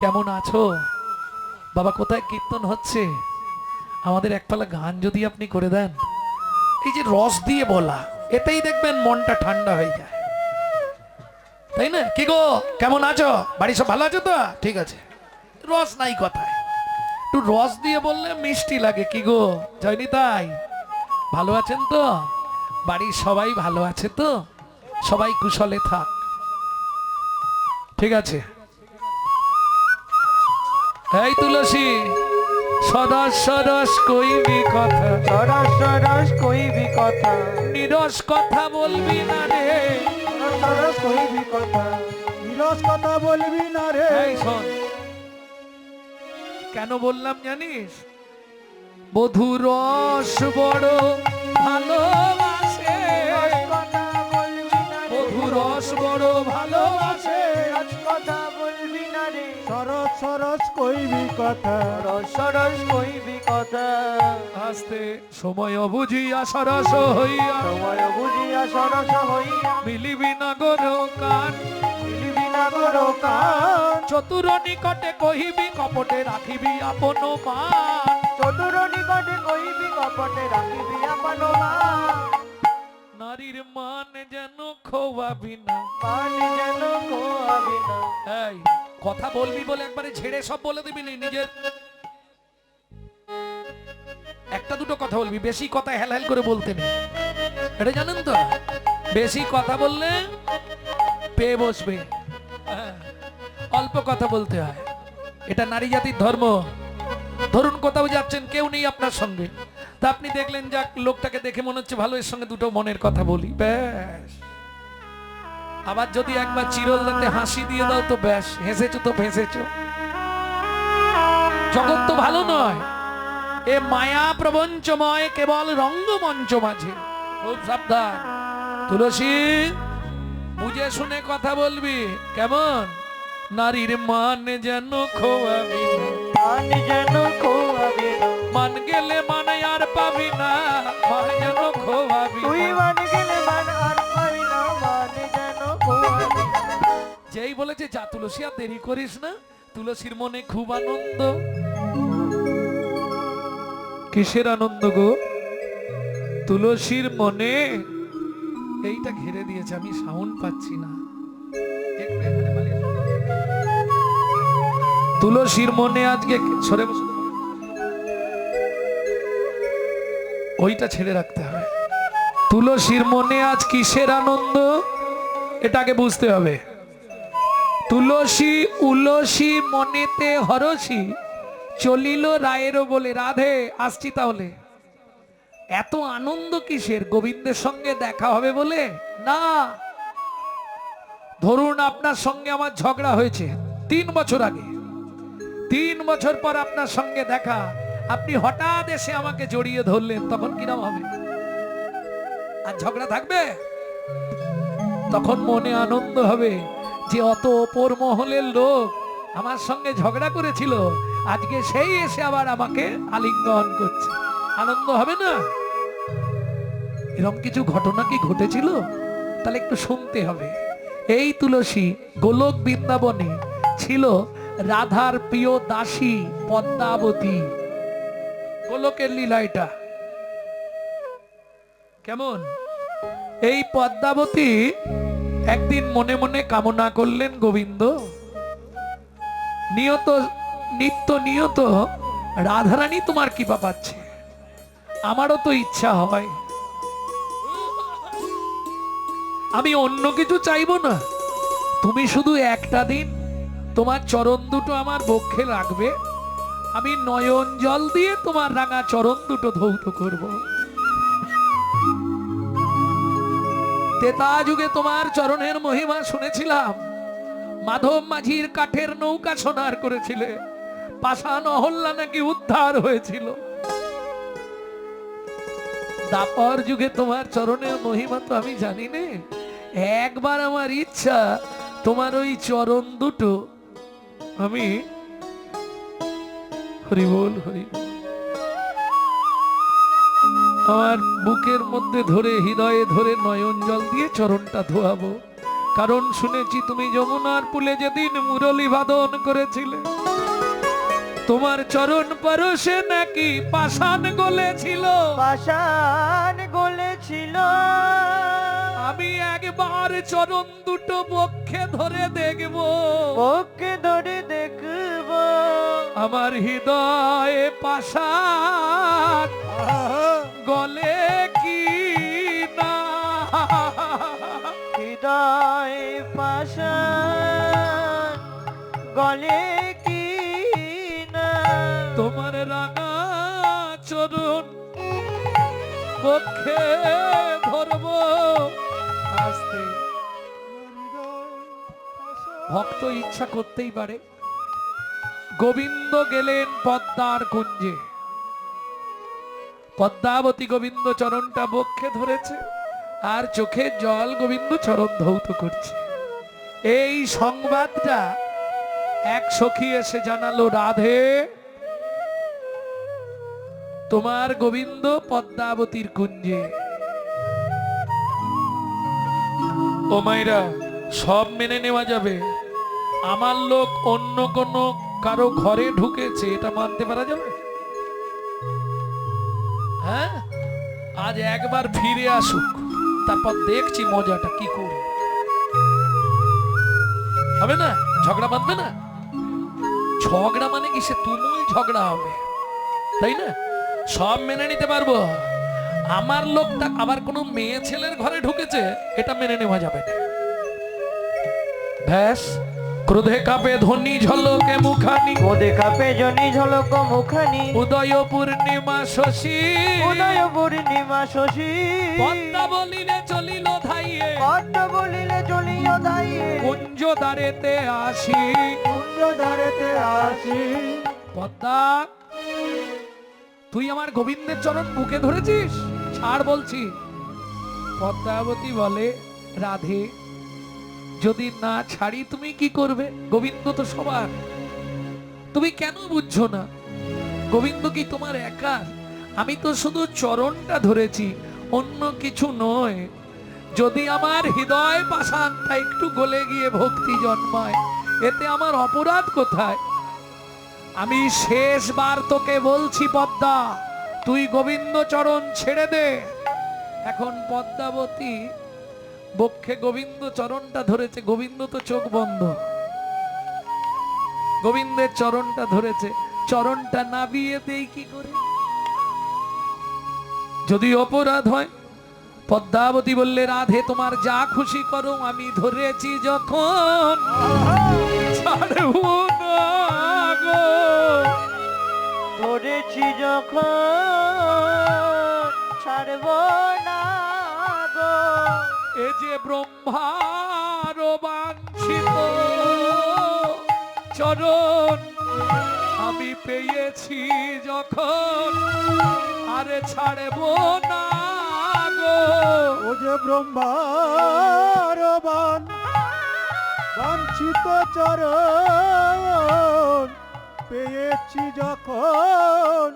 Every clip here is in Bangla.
কেমন আছো? বাবা, কোথায় কীর্তন হচ্ছে? আমাদের একপালা গান যদি আপনি করে দেন। এই যে রস দিয়ে বলা, এতেই দেখবেন মনটা ঠান্ডা হয়ে যায়। তাই না? কি গো, কেমন আছো? বাড়ি সব ভালো আছো তো? ঠিক আছে। রস নাই কথায়। একটু রস দিয়ে বললে মিষ্টি লাগে, কি গো? জয়নি তাই? ভালো আছেন তো? বাড়ির সবাই ভালো আছে তো? সবাই কুশলে থাক। ঠিক আছে। এই তুলসী সদস সদস কইবি কথা। সরস সরস কইবি কথা। নিরস কথা বলবি না রে। সরস সরস কইবি কথা। নিরস কথা বলবি না রে। এই শোন। কেন বললাম জানিস? বধু রস বড় ভালোবাসে সরস সরস কইবি কথা। সরস সরস কইবি কথা। আসতে সময় বুঝিয়া সরস হইয়া। সময় বুঝিয়া সরস হইয়া। মিলিবি না গর কান। মিলিবি না করো কান। চতুর নিকটে কহিবি কপটে রাখিবি আপন মান। চতুর নিকটে কইবি কপটে রাখিবি আপন মান। নারীর মান যেন খোয়াবি না। মান যেন কোয়াবি না। এই কথা বলবি বলে একবারে ছেড়ে সব বলে দিবি নিজের। একটা দুটো কথা বলবি, বেশি কথা হেল হেল করে বলতে নেই। এটা জানেন তো? বেশি কথা বললে পেয়ে বসবে। অল্প কথা বলতে হয়। এটা নারী জাতির ধর্ম। ধরুন কোথাও যাচ্ছেন, কেউ নেই আপনার সঙ্গে। তা আপনি দেখলেন যাক, লোকটাকে দেখে মনে হচ্ছে ভালো, এর সঙ্গে দুটো মনের কথা বলি। ব্যাস। আবার যদি একবার চিরল দাঁতে হাসি দিয়ে দাও তো ব্যাস হেসেছো তো ফেসেছো। জগৎ তো ভালো নয়। এ মায়া প্রবঞ্চময় কেবল রঙ্গমঞ্চ মাঝে। খুব সাবধান। তুলসী বুঝে শুনে কথা বলবি। কেমন? নারীর মান যেন খোয়াবি। মান যেন কোয়াবি না। মান গেলে মানে আর পাবি না। বলেছে যা তুলসী, আর দেরি করিস না। তুলসীর মনে খুব আনন্দ। কিসের আনন্দ গো? তুলসীর মনে। এইটা ঘিরে দিয়েছে, আমি সাউন্ড পাচ্ছি না। তুলসীর মনে আজকে সরে বসো। ওইটা ছেড়ে রাখতে হবে। তুলসীর মনে আজ কিসের আনন্দ? এটাকে বুঝতে হবে। তুলসী উলসী মনেতে হরসী চলিল রায়েরও বলে, রাধে, আসছি তাহলে। এত আনন্দ কিসের? গোবিন্দের সঙ্গে দেখা হবে বলে? না। ধরুন আপনার সঙ্গে আমার ঝগড়া হয়েছে তিন বছর আগে। তিন বছর পর আপনার সঙ্গে দেখা। আপনি হঠাৎ এসে আমাকে জড়িয়ে ধরলেন, তখন কিরম হবে? আর ঝগড়া থাকবে? তখন মনে আনন্দ হবে। যে অত ওপর মহলের লোক আমার সঙ্গে ঝগড়া করেছিল, আজকে সেই এসে আবার আমাকে আলিঙ্গন করছে। আনন্দ হবে না? এরকম কিছু ঘটনা কি ঘটেছিল? তাহলে একটু শুনতে হবে। এই তুলসী গোলক বৃন্দাবনে ছিল রাধার প্রিয় দাসী পদ্মাবতী। গোলকের লীলা এটা। কেমন? এই পদ্মাবতী একদিন মনে মনে কামনা করলেন গোবিন্দ। নিয়ত, নিত্য নিয়ত, রাধারানী তোমার কৃপা পাচ্ছে। আমারও তো ইচ্ছা হয়। আমি অন্য কিছু চাইব না। তুমি শুধু একটা দিন তোমার চরণ দুটো আমার বক্ষে রাখবে। আমি নয়ন জল দিয়ে তোমার রাঙা চরণ দুটো ধৌত করব। তেতা যুগে তোমার চরণের মহিমা শুনেছিলাম। মাধব মাঝির কাঠের নৌকা সোনার করেছিলে। পাষাণ অহল্লা নাকি উদ্ধার হয়েছিল। দাপর যুগে তোমার চরণের মহিমা তো আমি জানি নে একবার আমার ইচ্ছা, তোমার ওই চরণ দুটো আমি হরিবল হরি আমার বুকের মধ্যে ধরে হৃদয়ে ধরে নয়ন জল দিয়ে চরণটা ধোয়াবো। কারণ শুনেছি তুমি যমুনার পুলে যেদিন মুরলী বাদন করেছিলে তোমার চরণ পরশে নাকি পাষাণ গলেছিল। পাষাণ গলেছিল। আমি একবার চরণ দুটো পক্ষে ধরে দেখব। ওকে ধরে দেখব। আমার হৃদয়ে পাষাণ। পক্ষে ধরব। আসতে। ভক্ত ইচ্ছা করতেই পারে। গোবিন্দ গেলেন পদ্মার কুঞ্জে। পদ্মাবতী গোবিন্দ চরণটা বক্ষে ধরেছে আর চোখে জল গোবিন্দ চরণ ধৌত করছে। এই সংবাদটা এক সখী এসে জানালো, রাধে তোমার গোবিন্দ পদ্মাবতীর কুঞ্জে। ও মাইরা সব মেনে নেওয়া যাবে। আমার লোক অন্য কোনো কারও ঘরে ঢুকেছে, এটা মানতে পারা যাবে? হ্যাঁ? আজ একবার ফিরে আসুক, তারপর দেখছি মজাটা কি করে। হবে না? ঝগড়া বাঁধবে না? ঝগড়া মানে কি? সে তুমুল ঝগড়া হবে। তাই না? সব মেনে নিতে পারব। আমার লোকটা আবার কোনো মেয়ে ছেলের ঘরে ঢুকেছে এটা মেনে নেওয়া যাবে না। ব্যাস ক্রোধে কাপে ধ্বনি ঝলকে মুখানি মোদে কাপে জনি ঝলক মুখানি উদয় পূর্ণিমা শশী। উদয় পূর্ণিমা শশী। পদ্মা বলিলে চলিল ধাইয়ে। পদ্ম বলিলে চলিও দাইয়ে কুঞ্জ দ্বারেতে আসি। কুঞ্জ ধারেতে আসি। পদ্মা তুই আমার গোবিন্দের চরণ বুকে ধরেছিস? ছাড় বলছি। পদ্মাবতী বলে, রাধে, যদি না ছাড়ি তুমি কি করবে? গোবিন্দ তো সবার। তুমি কেন বুঝছ না? গোবিন্দ কি তোমার একা? আমি তো শুধু চরণটা ধরেছি, অন্য কিছু নয়। যদি আমার হৃদয় পাশানটা একটু গলে গিয়ে ভক্তি জন্মায়, এতে আমার অপরাধ কোথায়? আমি শেষবার তোকে বলছি, পদ্মা। তুই গোবিন্দ চরণ ছেড়ে দে। এখন পদ্মাবতী বক্ষে গোবিন্দ চরণটা ধরেছে। গোবিন্দ তো চোখ বন্ধ। গোবিন্দের চরণটা ধরেছে। চরণটা নাবিয়ে দেই কি করে? যদি অপরাধ হয়, পদ্মাবতী বললে, রাধে, তোমার যা খুশি করো, আমি ধরেছি যখন। ছাড়বো ধরেছি যখন ছাড়ব না গো। এ যে ব্রহ্মার বাঞ্ছিত চরণ আমি পেয়েছি যখন আরে ছাড়ব না গো। ও যে ব্রহ্মার বাঞ্ছিত চরণ পেয়েছি যখন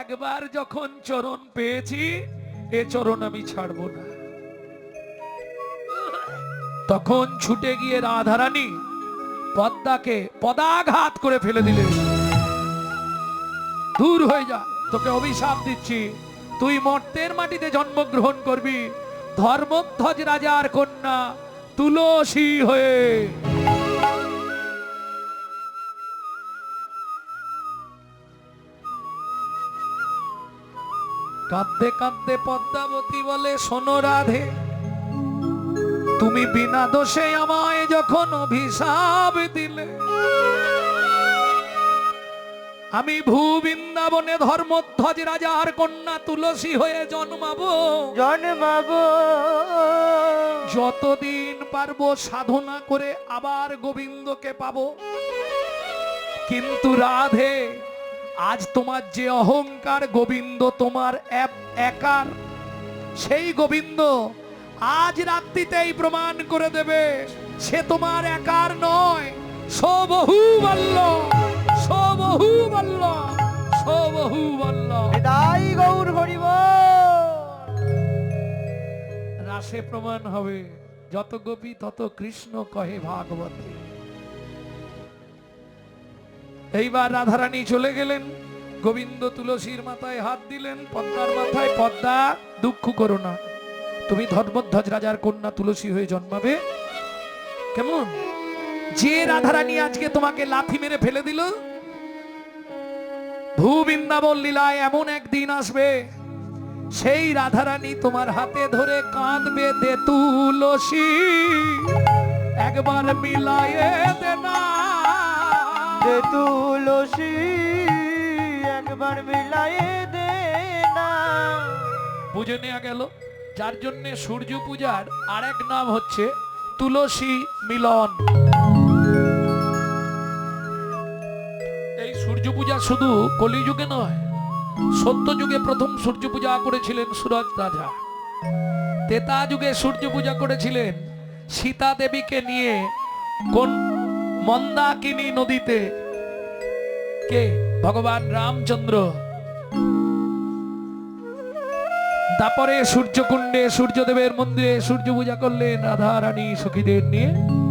একবার যখন চরণ পেয়েছি, এ চরণ আমি ছাড়ব না। তখন ছুটে গিয়ে রাধারানী পদ্মাকে পদাঘাত করে ফেলে দিলেন। দূর হয়ে যা, তোকে অভিশাপ দিচ্ছি। তুই মর্তের মাটিতে জন্মগ্রহণ করবি। ধর্মধ্বজ রাজার কন্যা তুলসী হয়ে। কাঁদতে কাঁদতে পদ্মাবতী বলে শোনো রাধে তুমি বিনা দোষে আমায় যখন অভিশাপ দিলে আমি ভূ বৃন্দাবনে ধর্মধ্বজ রাজার কন্যা তুলসী হয়ে জন্মাবো। জন্মাবো। যতদিন পারব সাধনা করে আবার গোবিন্দকে পাবো। কিন্তু রাধে আজ তোমার যে অহংকার গোবিন্দ তোমার এক- একার সেই গোবিন্দ আজ রাত্রিতেই প্রমাণ করে দেবে সে তোমার একার নয় সবহু বল্ল সবহু বল্ল সবহু বল্ল তাই গৌর হরিব ক্লাসে প্রমাণ হবে যত গোপী তত কৃষ্ণ কহে ভাগবতে। এইবার রাধারানী চলে গেলেন। গোবিন্দ তুলসীর মাথায় হাত দিলেন। পদ্মার মাথায় পদ্মা, দুঃখ করো না। তুমি ধর্মধ্বজ রাজার কন্যা তুলসী হয়ে জন্মাবে। কেমন? যে রাধারানী আজকে তোমাকে লাথি মেরে ফেলে দিল, ভূবৃন্দাবন লীলায় এমন একদিন আসবে, সেই রাধারানী তোমার হাতে ধরে কাঁদবে দে তুলসী। একবার মিলায়ে দে দে তুলসী একবার মিলায়ে দে না। বুঝে নেওয়া গেল। যার জন্য সূর্য পূজার আরেক নাম হচ্ছে তুলসী মিলন। এই সূর্য পূজা শুধু কলিযুগে নয়, সত্য যুগে প্রথম সূর্য পূজা করেছিলেন সুরজ রাজা। তেতা যুগে সূর্য পূজা করেছিলেন সীতা দেবীকে নিয়ে কোন মন্দাকিনী নদীতে। কে? ভগবান রামচন্দ্র। তারপরে সূর্যকুণ্ডে সূর্যদেবের মন্দিরে সূর্য পূজা করলেন রাধা রানী সখীদের নিয়ে।